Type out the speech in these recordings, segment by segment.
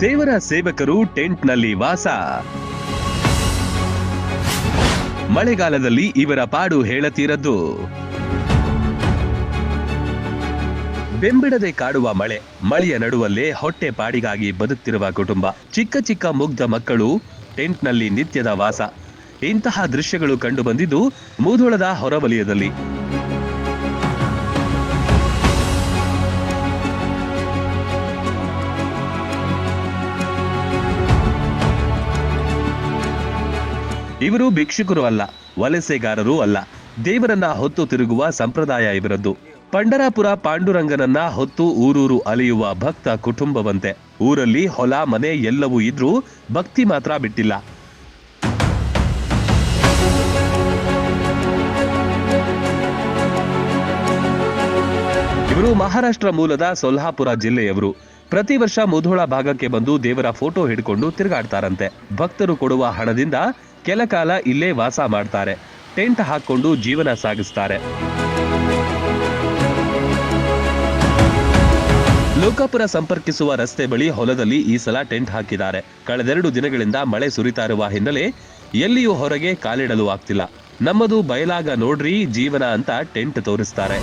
ದೇವರ ಸೇವಕರು ಟೆಂಟ್ನಲ್ಲಿ ವಾಸ. ಮಳೆಗಾಲದಲ್ಲಿ ಇವರ ಪಾಡು ಹೇಳತೀರದ್ದು. ಬೆಂಬಿಡದೆ ಕಾಡುವ ಮಳೆ, ಮಳೆಯ ನಡುವಲ್ಲೇ ಹೊಟ್ಟೆ ಪಾಡಿಗಾಗಿ ಬದುಕ್ತಿರುವ ಕುಟುಂಬ. ಚಿಕ್ಕ ಚಿಕ್ಕ ಮುಗ್ಧ ಮಕ್ಕಳು ಟೆಂಟ್ನಲ್ಲಿ ನಿತ್ಯದ ವಾಸ. ಇಂತಹ ದೃಶ್ಯಗಳು ಕಂಡುಬಂದಿದ್ದು ಮೂಧೋಳದ ಹೊರವಲಯದಲ್ಲಿ. ಇವರು ಭಿಕ್ಷುಕರು ಅಲ್ಲ, ವಲಸೆಗಾರರೂ ಅಲ್ಲ. ದೇವರನ್ನ ಹೊತ್ತು ತಿರುಗುವ ಸಂಪ್ರದಾಯ ಇವರದ್ದು. ಪಂಡರಾಪುರ ಪಾಂಡುರಂಗನನ್ನ ಹೊತ್ತು ಊರೂರು ಅಲಿಯುವ ಭಕ್ತ ಕುಟುಂಬವಂತೆ. ಊರಲ್ಲಿ ಹೊಲ, ಮನೆ ಎಲ್ಲವೂ ಇದ್ರೂ ಭಕ್ತಿ ಮಾತ್ರ ಬಿಟ್ಟಿಲ್ಲ. ಇವರು ಮಹಾರಾಷ್ಟ್ರ ಮೂಲದ ಸೊಲ್ಹಾಪುರ ಜಿಲ್ಲೆಯವರು. ಪ್ರತಿ ವರ್ಷ ಮುಧೋಳ ಭಾಗಕ್ಕೆ ಬಂದು ದೇವರ ಫೋಟೋ ಹಿಡ್ಕೊಂಡು ತಿರುಗಾಡ್ತಾರಂತೆ. ಭಕ್ತರು ಕೊಡುವ ಹಣದಿಂದ ಕೆಲ ಕಾಲ ಇಲ್ಲೇ ವಾಸ ಮಾಡ್ತಾರೆ. ಟೆಂಟ್ ಹಾಕೊಂಡು ಜೀವನ ಸಾಗಿಸ್ತಾರೆ. ಲೋಕಾಪುರ ಸಂಪರ್ಕಿಸುವ ರಸ್ತೆ ಬಳಿ ಹೊಲದಲ್ಲಿ ಈ ಸಲ ಟೆಂಟ್ ಹಾಕಿದ್ದಾರೆ. ಕಳೆದೆರಡು ದಿನಗಳಿಂದ ಮಳೆ ಸುರಿತಾ ಇರುವ ಹಿನ್ನೆಲೆ ಎಲ್ಲಿಯೂ ಹೊರಗೆ ಕಾಲಿಡಲು ಆಗ್ತಿಲ್ಲ. ನಮ್ಮದು ಬಯಲಾಗ ನೋಡ್ರಿ, ಜೀವನ ಅಂತ ಟೆಂಟ್ ತೋರಿಸ್ತಾರೆ.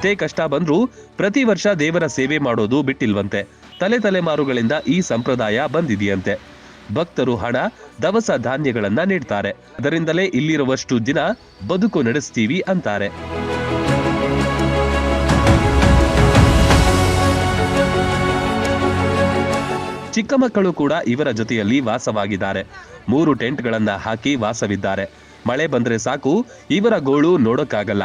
ಎಷ್ಟೇ ಕಷ್ಟ ಬಂದ್ರೂ ಪ್ರತಿ ವರ್ಷ ದೇವರ ಸೇವೆ ಮಾಡೋದು ಬಿಟ್ಟಿಲ್ವಂತೆ. ತಲೆ ತಲೆಮಾರುಗಳಿಂದ ಈ ಸಂಪ್ರದಾಯ ಬಂದಿದೆಯಂತೆ. ಭಕ್ತರು ಹಣ, ದವಸ ಧಾನ್ಯಗಳನ್ನ ನೀಡ್ತಾರೆ. ಅದರಿಂದಲೇ ಇಲ್ಲಿರುವಷ್ಟು ದಿನ ಬದುಕು ನಡೆಸ್ತೀವಿ ಅಂತಾರೆ. ಚಿಕ್ಕ ಮಕ್ಕಳು ಕೂಡ ಇವರ ಜೊತೆಯಲ್ಲಿ ವಾಸವಾಗಿದ್ದಾರೆ. ಮೂರು ಟೆಂಟ್ಗಳನ್ನ ಹಾಕಿ ವಾಸವಿದ್ದಾರೆ. ಮಳೆ ಬಂದ್ರೆ ಸಾಕು, ಇವರ ಗೋಳು ನೋಡೋಕ್ಕಾಗಲ್ಲ.